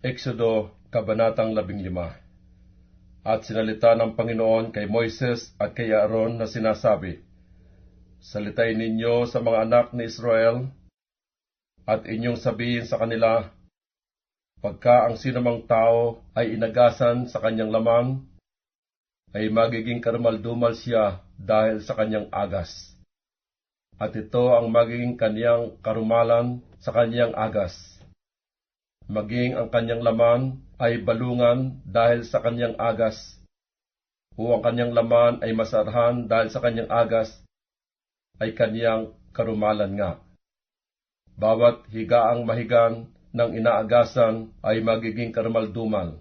Exodo, Kabanatang 15 At sinalita ng Panginoon kay Moises at kay Aaron na sinasabi, Salitain ninyo sa mga anak ni Israel, at inyong sabihin sa kanila, Pagka ang sinamang tao ay inagasan sa kanyang laman, ay magiging karmaldumal siya dahil sa kanyang agas. At ito ang magiging kanyang karumalan sa kanyang agas. Maging ang kanyang laman ay balungan dahil sa kanyang agas, o ang kanyang laman ay masarhan dahil sa kanyang agas, ay kanyang karumalan nga. Bawat higaang mahigan ng inaagasan ay magiging karumaldumal,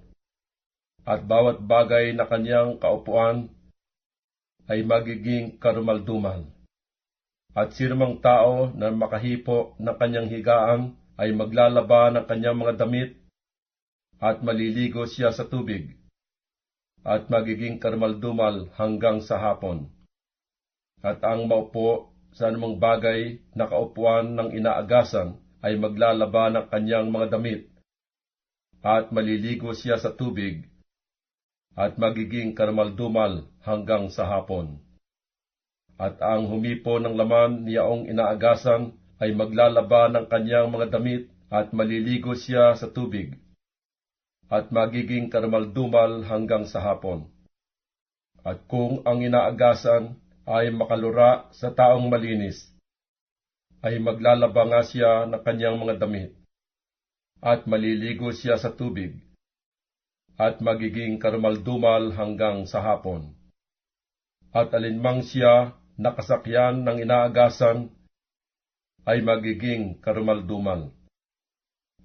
at bawat bagay na kanyang kaupuan ay magiging karumaldumal. At sinumang tao na makahipo ng kanyang higaan ay maglalaba ng kanyang mga damit at maliligo siya sa tubig at magiging karmaldumal hanggang sa hapon. At ang maupo sa anumang bagay na kaupuan ng inaagasan ay maglalaba ng kanyang mga damit at maliligo siya sa tubig at magiging karmaldumal hanggang sa hapon. At ang humipo ng laman niyaong inaagasan ay maglalaba ng kanyang mga damit at maliligo siya sa tubig at magiging karmaldumal hanggang sa hapon. At kung ang inaagasan ay makalura sa taong malinis, ay maglalaba nga siya ng kanyang mga damit, at maliligo siya sa tubig, at magiging karmaldumal hanggang sa hapon. At alinmang siya nakasakyan ng inaagasan, ay magiging karumaldumal.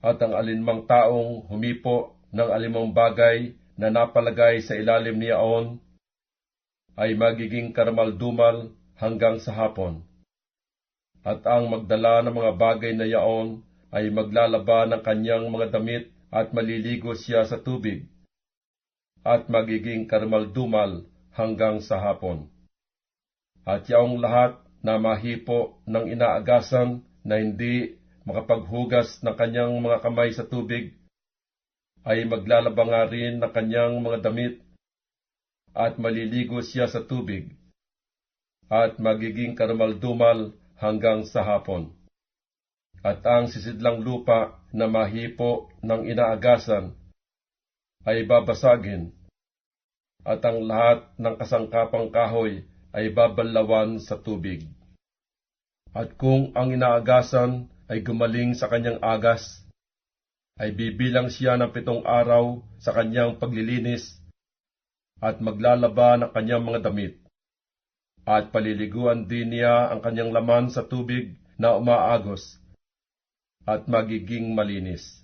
At ang alinmang taong humipo ng alimang bagay na napalagay sa ilalim niyaon, ay magiging karamaldumal hanggang sa hapon. At ang magdala ng mga bagay na yaon ay maglalaba ng kanyang mga damit at maliligo siya sa tubig, at magiging karamaldumal hanggang sa hapon. At yaong lahat na mahipo ng inaagasan na hindi makapaghugas ng kanyang mga kamay sa tubig, ay maglalaba nga rin ng kanyang mga damit at maliligo siya sa tubig, at magiging karamaldumal hanggang sa hapon. At ang sisidlang lupa na mahipo ng inaagasan ay babasagin, at ang lahat ng kasangkapang kahoy ay babalawan sa tubig. At kung ang inaagasan ay gumaling sa kanyang agas, ay bibilang siya ng pitong araw sa kanyang paglilinis at maglalaba ng kanyang mga damit. At paliliguan din niya ang kanyang laman sa tubig na umaagos at magiging malinis.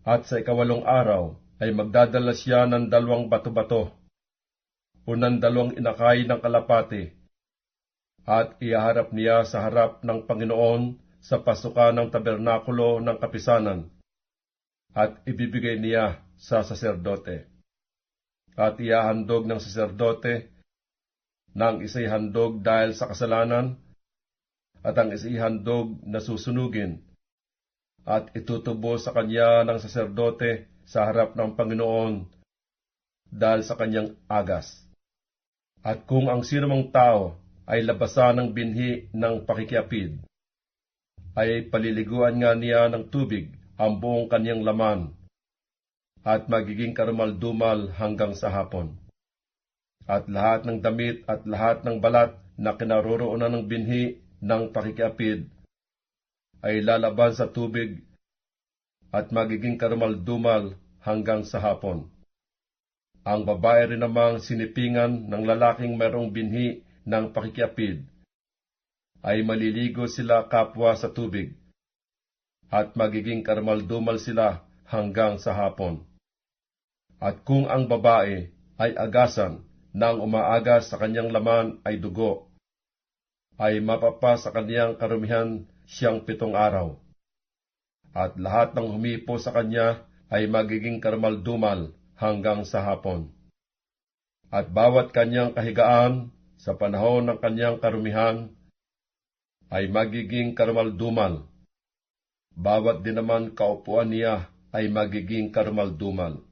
At sa ikawalong araw ay magdadala siya ng dalawang bato-bato o ng dalawang inakay ng kalapate at iharap niya sa harap ng Panginoon sa pasukan ng tabernakulo ng kapisanan at ibibigay niya sa saserdote. At iahandog ng saserdote ng isa'y handog dahil sa kasalanan at ang isa'y handog na susunugin at itutubo sa kanya ng saserdote sa harap ng Panginoon dahil sa kanyang agas. At kung ang sinumang tao ay labasan ng binhi ng pakikiapid, ay paliliguan nga niya ng tubig ang buong kanyang laman, at magiging karumaldumal hanggang sa hapon. At lahat ng damit at lahat ng balat na kinaroroonan ng binhi ng pakikiapid ay lalaban sa tubig at magiging karumaldumal hanggang sa hapon. Ang babae rin namang sinipingan ng lalaking mayroong binhi ng pakikiapid ay maliligo sila kapwa sa tubig at magiging karmaldumal sila hanggang sa hapon. At kung ang babae ay agasan nang umaagas sa kanyang laman ay dugo, ay mapapa sa kanyang karumihan siyang pitong araw. At lahat ng humipo sa kanya ay magiging karmaldumal hanggang sa hapon. At bawat kanyang kahigaan sa panahon ng kanyang karumihan ay magiging karmaldumal bawat din naman kaupuan niya ay magiging karumaldumal.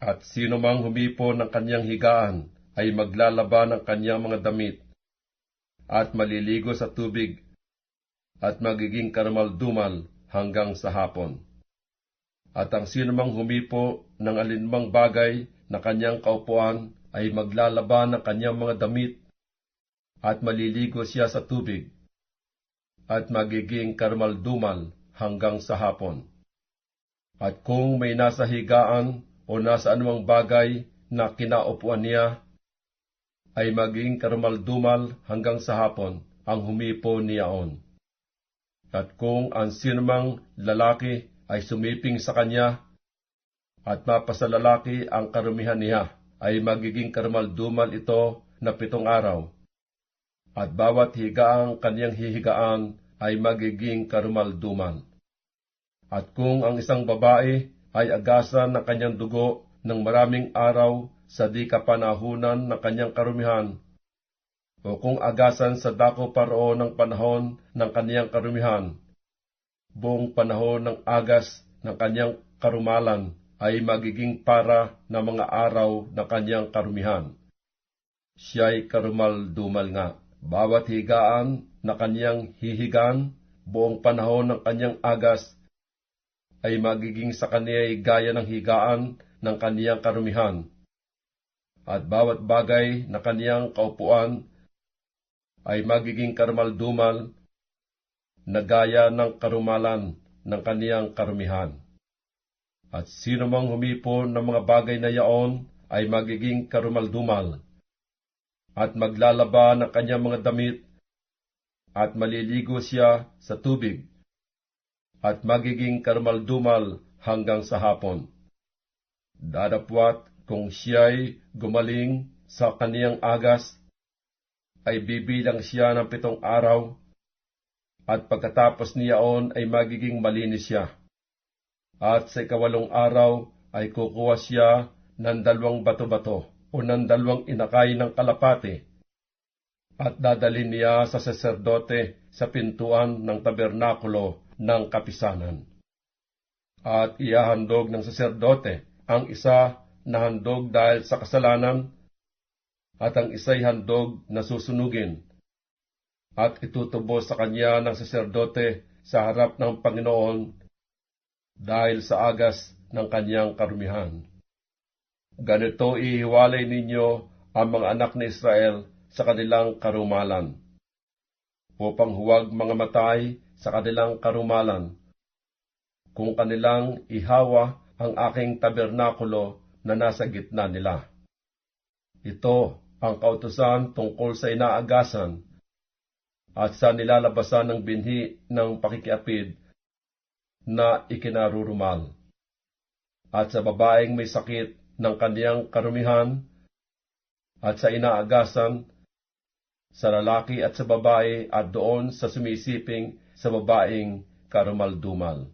At sino mang humipo ng kanyang higaan ay maglalaba ng kanyang mga damit at maliligo sa tubig at magiging karumaldumal hanggang sa hapon. At ang sino mang humipo ng alinmang bagay na kanyang kaupuan ay maglalaba ng kanyang mga damit at maliligo siya sa tubig at magiging karmaldumal hanggang sa hapon. At kung may nasa higaan o nasa anumang bagay na kinaupuan niya, ay maging karmaldumal hanggang sa hapon ang humipo niyaon. At kung ang sinumang lalaki ay sumiping sa kanya, at mapasalalaki ang karumihan niya, ay magiging karmaldumal ito na pitong araw. At bawat higaang kanyang hihigaan ay magiging karumaldumal. At kung ang isang babae ay agasan ng kanyang dugo ng maraming araw sa di kapanahunan ng kanyang karumihan, o kung agasan sa dako paroon ng panahon ng kanyang karumihan, buong panahon ng agas ng kanyang karumalan ay magiging para na mga araw na kanyang karumihan. Siya'y karumal-dumal nga. Bawat higaan na kanyang hihigan, buong panahon ng kanyang agas, ay magiging sa kaniya'y gaya ng higaan ng kaniyang karumihan. At bawat bagay na kaniyang kaupuan ay magiging karumal-dumal na gaya ng karumalan ng kaniyang karumihan. At sino mang humipon ng mga bagay na yaon ay magiging karumaldumal, at maglalaba ng kanyang mga damit, at maliligo siya sa tubig, at magiging karumaldumal hanggang sa hapon. Dadapwat kung siya'y gumaling sa kaniyang agas, ay bibilang siya ng pitong araw, at pagkatapos niyaon ay magiging malinis siya at sa ikawalong araw ay kukuha siya ng dalawang bato-bato o ng dalawang inakay ng kalapate at dadalhin niya sa saserdote sa pintuan ng tabernakulo ng kapisanan. At iahandog ng saserdote ang isa na handog dahil sa kasalanan at ang isa'y handog na susunugin at itutubo sa kanya ng saserdote sa harap ng Panginoon dahil sa agas ng kanyang karumihan. Ganito ihiwalay ninyo ang mga anak ni Israel sa kanilang karumalan, upang huwag mga matay sa kanilang karumalan, kung kanilang ihawa ang aking tabernakulo na nasa gitna nila. Ito ang kautusan tungkol sa inaagasan at sa nilalabasan ng binhi ng pakikiapid na ikinarurumal. At sa babaeng may sakit ng kaniyang karumihan, at sa inaagasan, sa lalaki at sa babae at doon sa sumisiping sa babaeng karumaldumal.